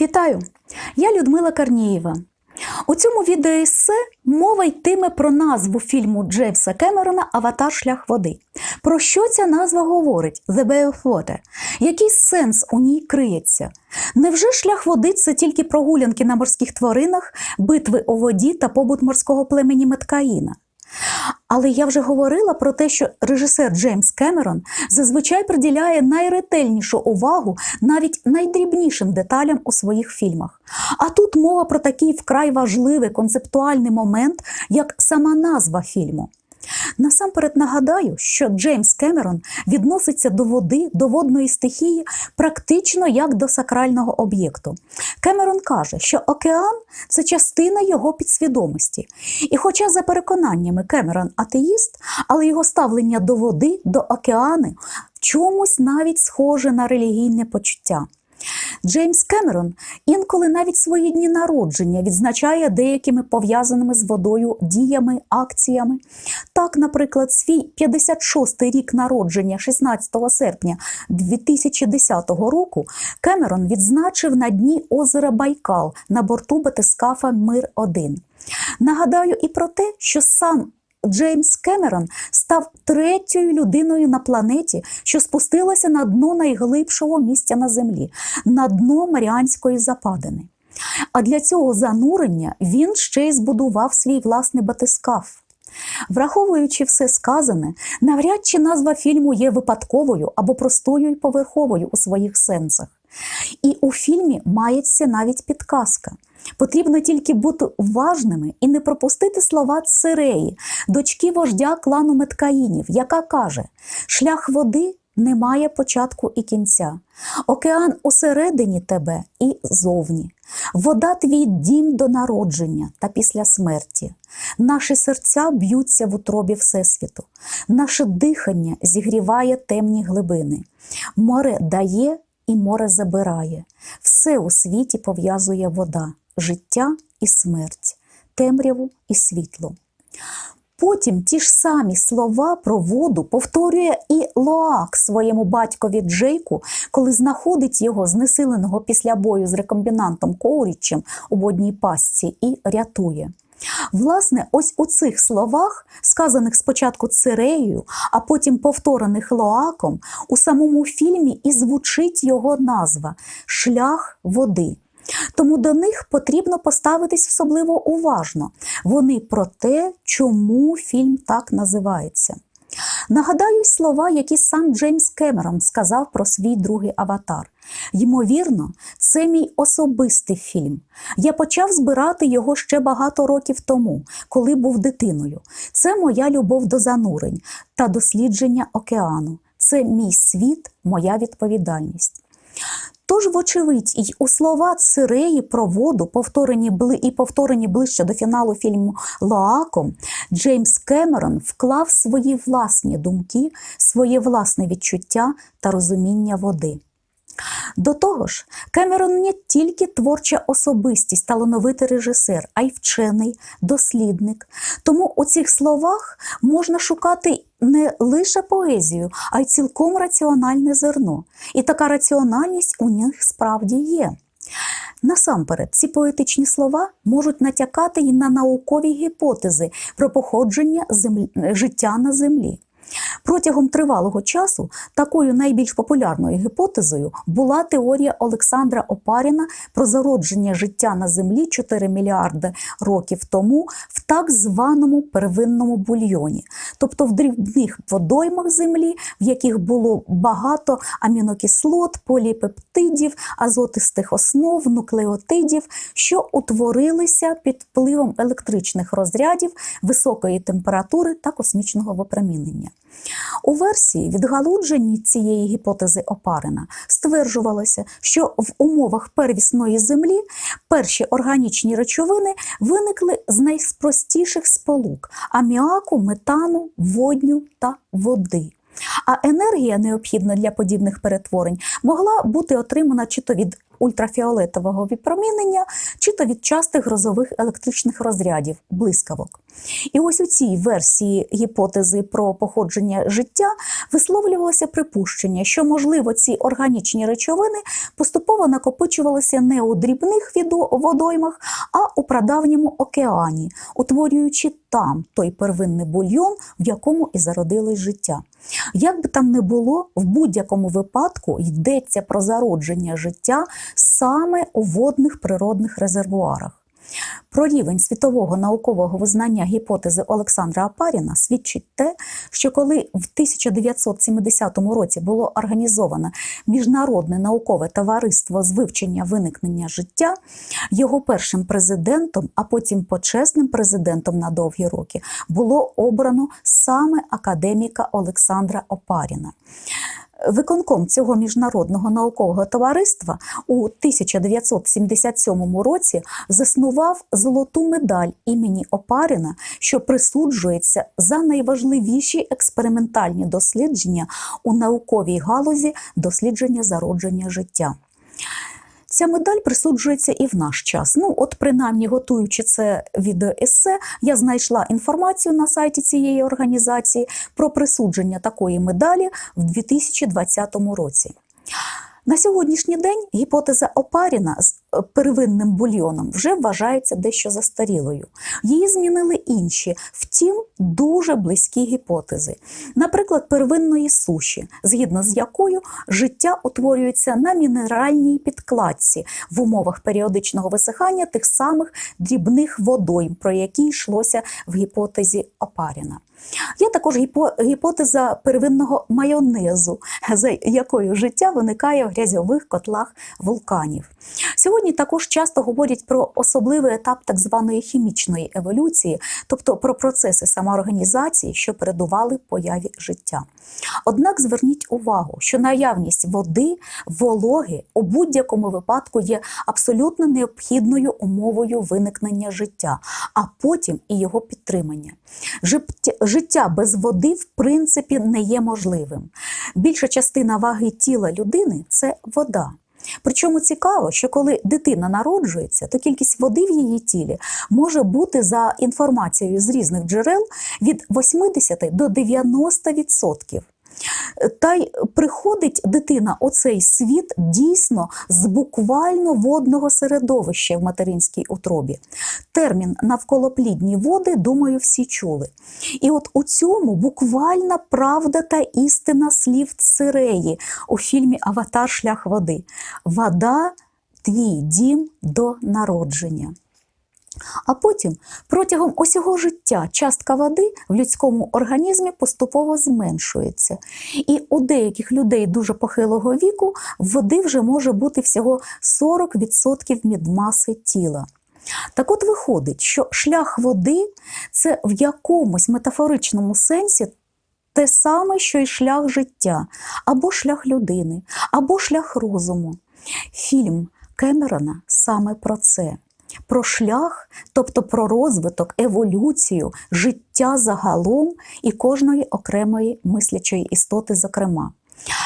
Вітаю! Я Людмила Карнієва. У цьому відеоесе мова йтиме про назву фільму Джеймса Кемерона Аватар Шлях води. Про що ця назва говорить The Bay of Water? Який сенс у ній криється? Невже шлях води це тільки прогулянки на морських тваринах, битви у воді та побут морського племені Меткаїна? Але я вже говорила про те, що режисер Джеймс Кемерон зазвичай приділяє найретельнішу увагу навіть найдрібнішим деталям у своїх фільмах. А тут мова про такий вкрай важливий концептуальний момент, як сама назва фільму. Насамперед нагадаю, що Джеймс Кемерон відноситься до води, до водної стихії практично як до сакрального об'єкту. Кемерон каже, що океан це частина його підсвідомості. І хоча за переконаннями Кемерон атеїст, але його ставлення до води, до океану в чомусь навіть схоже на релігійне почуття. Джеймс Кемерон інколи навіть свої дні народження відзначає деякими пов'язаними з водою діями, акціями. Так, наприклад, свій 56-й рік народження, 16 серпня 2010 року, Кемерон відзначив на дні озера Байкал на борту батискафа Мир 1 Нагадаю і про те, що сам Джеймс Кемерон став третьою людиною на планеті, що спустилася на дно найглибшого місця на землі, на дно Маріанської западини. А для цього занурення він ще й збудував свій власний батискаф. Враховуючи все сказане, навряд чи назва фільму є випадковою або простою і поверховою у своїх сенсах. І у фільмі мається навіть підказка. Потрібно тільки бути уважними і не пропустити слова Циреї, дочки вождя клану Меткаїнів, яка каже: шлях води не має початку і кінця. Океан усередині тебе і зовні. Вода твій дім до народження та після смерті. Наші серця б'ються в утробі Всесвіту. Наше дихання зігріває темні глибини. Море дає і море забирає. Все у світі пов'язує вода, життя і смерть, темряву і світло. Потім ті ж самі слова про воду повторює і Лоак своєму батькові Джейку, коли знаходить його знесиленого після бою з рекомбінантом Коурічем у водній пастці і рятує. Власне, ось у цих словах, сказаних спочатку Циреєю, а потім повторених Лоаком, у самому фільмі і звучить його назва Шлях води. Тому до них потрібно поставитись особливо уважно. Вони про те, чому фільм так називається. Нагадаю слова, які сам Джеймс Кемерон сказав про свій другий аватар. Ймовірно, це мій особистий фільм. Я почав збирати його ще багато років тому, коли був дитиною. Це моя любов до занурень та дослідження океану. Це мій світ, моя відповідальність. Тож, вочевидь, і у слова Циреї про воду, повторені бли і повторені ближче до фіналу фільму Лоаком, Джеймс Кемерон вклав свої власні думки, своє власне відчуття та розуміння води. До того ж, Кемерон не тільки творча особистість, талановитий режисер, а й вчений, дослідник. Тому у цих словах можна шукати не лише поезію, а й цілком раціональне зерно. І така раціональність у них справді є. Насамперед, ці поетичні слова можуть натякати і на наукові гіпотези про походження землі, життя на землі. Протягом тривалого часу такою найбільш популярною гіпотезою була теорія Олександра Опаріна про зародження життя на землі 4 мільярди років тому в так званому первинному бульйоні, тобто в дрібних водоймах землі, в яких було багато амінокислот, поліпептидів, азотистих основ, нуклеотидів, що утворилися під впливом електричних розрядів, високої температури та космічного випромінення. У версії, відгалудженні цієї гіпотези Опарина, стверджувалося, що в умовах первісної землі перші органічні речовини виникли з найпростіших сполук аміаку, метану, водню та води. А енергія, необхідна для подібних перетворень, могла бути отримана чи то від ультрафіолетового випромінення, чи то від частих грозових електричних розрядів, блискавок. І ось у цій версії гіпотези про походження життя висловлювалося припущення, що, можливо, ці органічні речовини поступово накопичувалися не у дрібних водоймах, а у прадавньому океані, утворюючи там той первинний бульйон, в якому і зародилось життя. Як би там не було, в будь-якому випадку йдеться про зародження життя саме у водних природних резервуарах. Про рівень світового наукового визнання гіпотези Олександра Апаріна свідчить те, що коли в 1970 році було організовано міжнародне наукове товариство з вивчення виникнення життя, його першим президентом, а потім почесним президентом на довгі роки було обрано саме академіка Олександра Опаріна. Виконком цього міжнародного наукового товариства у 1977 році заснував золоту медаль імені Опаріна, що присуджується за найважливіші експериментальні дослідження у науковій галузі дослідження зародження життя. Ця медаль присуджується і в наш час. Ну, от, принаймні, готуючи це відеоесе, я знайшла інформацію на сайті цієї організації про присудження такої медалі в 2020 році. На сьогоднішній день гіпотеза Опаріна з первинним бульйоном вже вважається дещо застарілою. Її змінили інші, втім, дуже близькі гіпотези. Наприклад, первинної суші, згідно з якою життя утворюється на мінеральній підкладці в умовах періодичного висихання тих самих дрібних водойм, про які йшлося в гіпотезі Опаріна. Є також гіпотеза первинного майонезу, за якою життя виникає в грязьових котлах вулканів. Сьогодні також часто говорять про особливий етап так званої хімічної еволюції, тобто про процеси самоорганізації, що передували появі життя. Однак зверніть увагу, що наявність води, вологи у будь-якому випадку є абсолютно необхідною умовою виникнення життя, а потім і його підтримання. Життя без води, в принципі, не є можливим. Більша частина ваги тіла людини це вода. Причому цікаво, що коли дитина народжується, то кількість води в її тілі може бути за інформацією з різних джерел від 80 до 90%. Та й приходить дитина у цей світ дійсно з буквально водного середовища в материнській утробі. Термін навколоплідні води, думаю, всі чули. І от у цьому буквальна правда та істина слів Циреї у фільмі Аватар Шлях води. Вода твій дім до народження. А потім протягом усього життя частка води в людському організмі поступово зменшується. І у деяких людей дуже похилого віку води вже може бути всього 40% від тіла. Так от виходить, що шлях води це в якомусь метафоричному сенсі те саме, що й шлях життя, або шлях людини, або шлях розуму. Фільм Кемерона саме про це. Про шлях, тобто про розвиток, еволюцію, життя загалом і кожної окремої мислячої істоти, зокрема.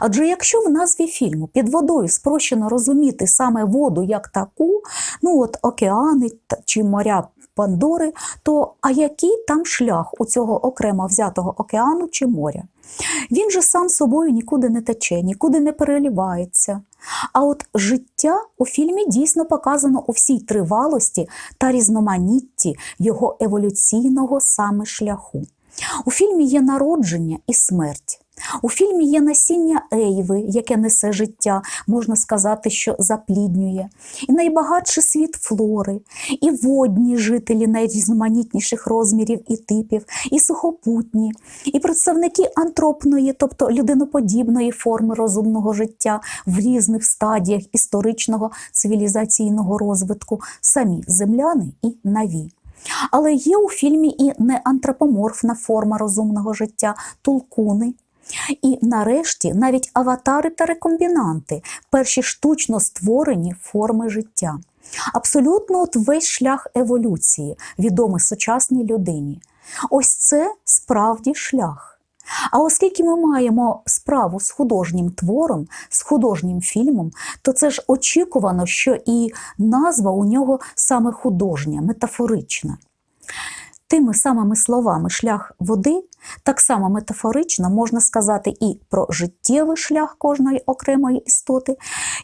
Адже якщо в назві фільму під водою спрощено розуміти саме воду як таку, ну от океани чи моря Пандори, то а який там шлях у цього окремо взятого океану чи моря? Він же сам собою нікуди не тече, нікуди не перелівається. А от життя у фільмі дійсно показано у всій тривалості та різноманітті його еволюційного саме шляху. У фільмі є народження і смерть. У фільмі є насіння Ейви, яке несе життя, можна сказати, що запліднює, і найбагатший світ флори, і водні жителі найрізноманітніших розмірів і типів, і сухопутні, і представники антропної, тобто людиноподібної форми розумного життя в різних стадіях історичного цивілізаційного розвитку, самі земляни і наві. Але є у фільмі і неантропоморфна форма розумного життя тулкуни. І нарешті навіть аватари та рекомбінанти перші штучно створені форми життя. Абсолютно от весь шлях еволюції, відомий сучасній людині. Ось це справді шлях. А оскільки ми маємо справу з художнім твором, з художнім фільмом, то це ж очікувано, що і назва у нього саме художня, метафорична. Тими самими словами шлях води так само метафорично можна сказати і про життєвий шлях кожної окремої істоти.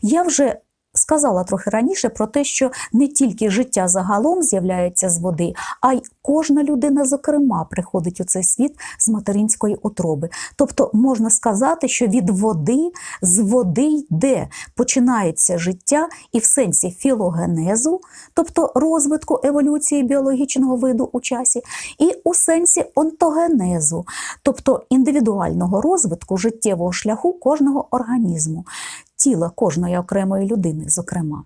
Я вже сказала трохи раніше про те, що не тільки життя загалом з'являється з води, а й кожна людина, зокрема, приходить у цей світ з материнської утроби. Тобто можна сказати, що від води з води йде, починається життя і в сенсі філогенезу, тобто розвитку еволюції біологічного виду у часі, і у сенсі онтогенезу, тобто індивідуального розвитку життєвого шляху кожного організму тіла кожної окремої людини, зокрема.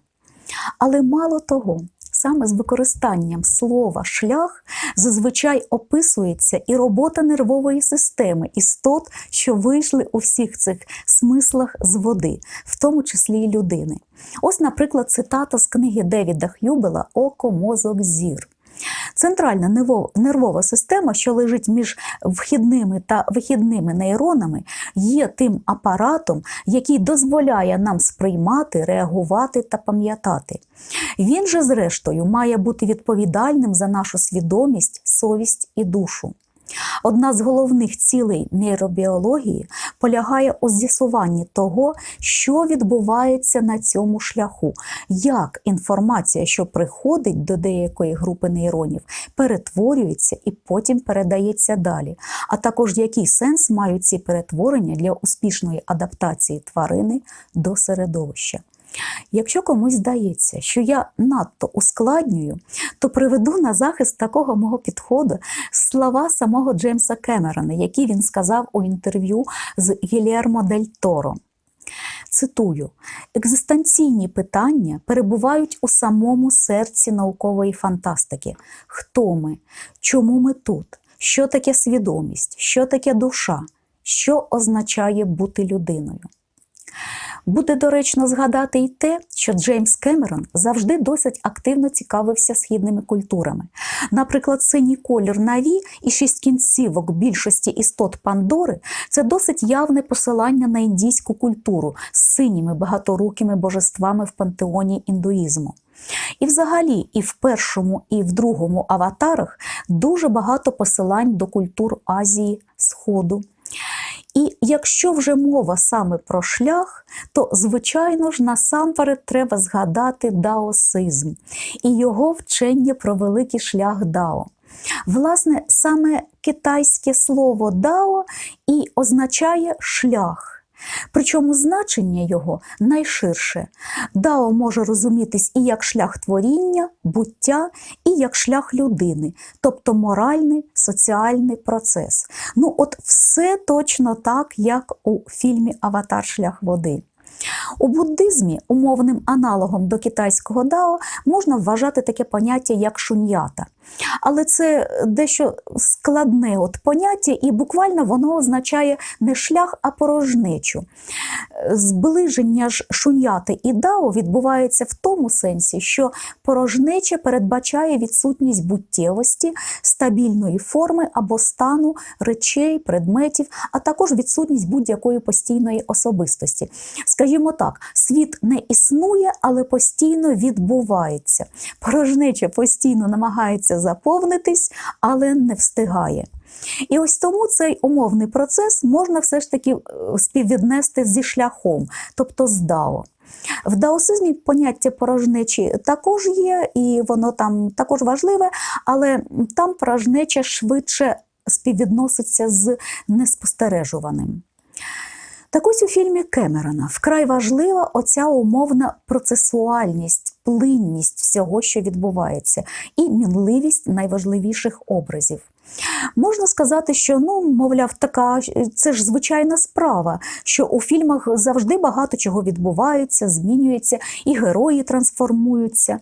Але мало того, саме з використанням слова шлях зазвичай описується і робота нервової системи істот, що вийшли у всіх цих смислах з води, в тому числі і людини. Ось, наприклад, цитата з книги Девіда Х'юбела Око, мозок, зір. Центральна нервова система, що лежить між вхідними та вихідними нейронами, є тим апаратом, який дозволяє нам сприймати, реагувати та пам'ятати. Він же, зрештою, має бути відповідальним за нашу свідомість, совість і душу. Одна з головних цілей нейробіології полягає у з'ясуванні того, що відбувається на цьому шляху, як інформація, що приходить до деякої групи нейронів, перетворюється і потім передається далі, а також який сенс мають ці перетворення для успішної адаптації тварини до середовища. Якщо комусь здається, що я надто ускладнюю, то приведу на захист такого мого підходу слова самого Джеймса Кемерона, які він сказав у інтерв'ю з Гілєрмо Дель Торо. Цитую: екзистенційні питання перебувають у самому серці наукової фантастики. Хто ми? Чому ми тут? Що таке свідомість? Що таке душа? Що означає бути людиною? Буде доречно згадати й те, що Джеймс Кемерон завжди досить активно цікавився східними культурами. Наприклад, синій колір наві і шість кінцівок більшості істот Пандори це досить явне посилання на індійську культуру з синіми багаторукими божествами в пантеоні індуїзму. І, взагалі, і в першому, і в другому аватарах дуже багато посилань до культур Азії, Сходу. І якщо вже мова саме про шлях, то, звичайно ж, насамперед треба згадати даосизм і його вчення про великий шлях Дао. Власне, саме китайське слово дао і означає шлях. Причому значення його найширше. Дао може розумітись і як шлях творіння, буття, і як шлях людини, тобто моральний соціальний процес. Ну, от все точно так, як у фільмі Аватар Шлях води. У буддизмі умовним аналогом до китайського дао можна вважати таке поняття як шуньята. Але це дещо складне от поняття, і буквально воно означає не шлях, а порожнечу. Зближення ж шуньяти і дао відбувається в тому сенсі, що порожнеча передбачає відсутність буттєвості, стабільної форми або стану речей, предметів, а також відсутність будь-якої постійної особистості. Скажімо так, світ не існує, але постійно відбувається. Порожнеча постійно намагається заповнитись, але не встигає. І ось тому цей умовний процес можна все ж таки е, співвіднести зі шляхом, тобто з дао. В даосизмі поняття порожнечі також є, і воно там також важливе, але там порожнеча швидше співвідноситься з неспостережуваним. Так ось у фільмі Кемерона вкрай важлива оця умовна процесуальність, плинність всього, що відбувається, і мінливість найважливіших образів. Можна сказати, що ну, мовляв, така це ж звичайна справа, що у фільмах завжди багато чого відбувається, змінюється, і герої трансформуються.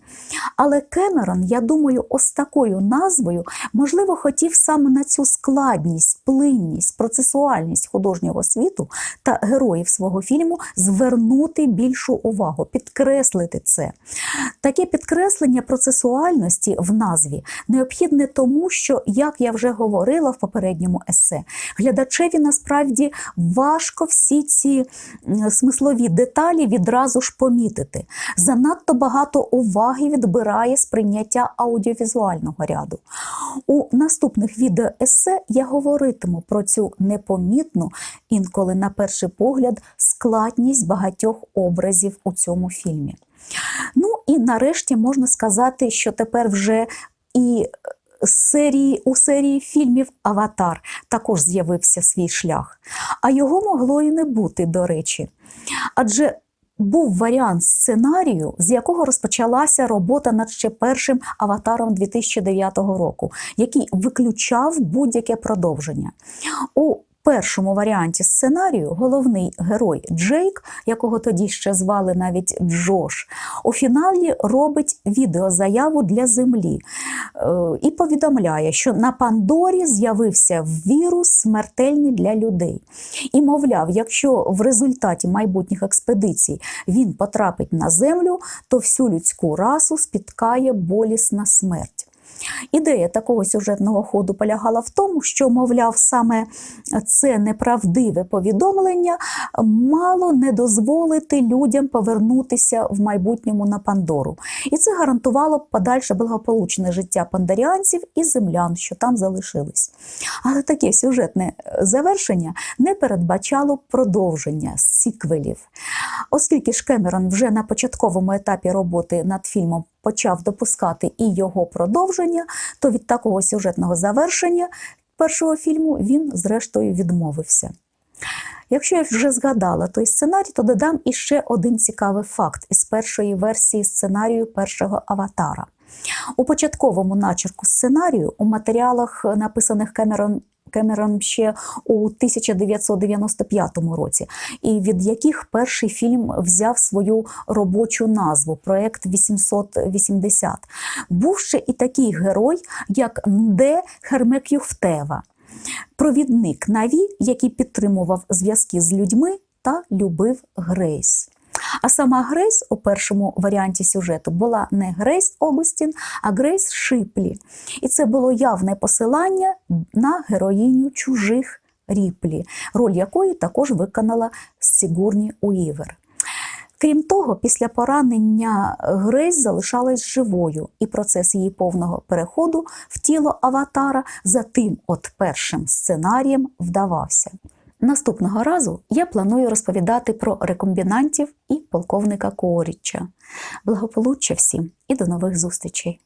Але Кемерон, я думаю, ось такою назвою, можливо, хотів саме на цю складність, плинність, процесуальність художнього світу та героїв свого фільму звернути більшу увагу, підкреслити це. Таке підкреслення процесуальності в назві необхідне тому, що, як я вже говорила в попередньому есе, глядачеві насправді важко всі ці смислові деталі відразу ж помітити. Занадто багато уваги відбирає сприйняття аудіовізуального ряду. У наступних відеоесе я говоритиму про цю непомітну, інколи на перший погляд, складність багатьох образів у цьому фільмі. Ну і нарешті можна сказати, що тепер вже і серії, у серії фільмів Аватар також з'явився свій шлях. А його могло і не бути, до речі. Адже був варіант сценарію, з якого розпочалася робота над ще першим аватаром 2009 року, який виключав будь-яке продовження. У першому варіанті сценарію головний герой Джейк, якого тоді ще звали навіть Джош, у фіналі робить відеозаяву для землі е, і повідомляє, що на Пандорі з'явився вірус смертельний для людей. І, мовляв, якщо в результаті майбутніх експедицій він потрапить на землю, то всю людську расу спіткає болісна смерть. Ідея такого сюжетного ходу полягала в тому, що, мовляв, саме це неправдиве повідомлення мало не дозволити людям повернутися в майбутньому на Пандору. І це гарантувало подальше благополучне життя пандаріанців і землян, що там залишились. Але таке сюжетне завершення не передбачало продовження сіквелів. Оскільки ж Кемерон вже на початковому етапі роботи над фільмом почав допускати і його продовження, то від такого сюжетного завершення першого фільму він, зрештою, відмовився. Якщо я вже згадала той сценарій, то додам іще один цікавий факт із першої версії сценарію першого аватара. У початковому начерку сценарію у матеріалах, написаних Кемерон Кемерон ще у 1995 році, і від яких перший фільм взяв свою робочу назву проект 880. Був ще і такий герой, як Нде Хермекюфтева, провідник Наві, який підтримував зв'язки з людьми та любив Грейс. А сама Грейс у першому варіанті сюжету була не Грейс Огустін, а Грейс Шиплі. І це було явне посилання на героїню чужих Ріплі, роль якої також виконала Сігурні Уівер. Крім того, після поранення Грейс залишалась живою, і процес її повного переходу в тіло аватара за тим от першим сценарієм вдавався. Наступного разу я планую розповідати про рекомбінантів і полковника Коріча. Благополуччя всім і до нових зустрічей!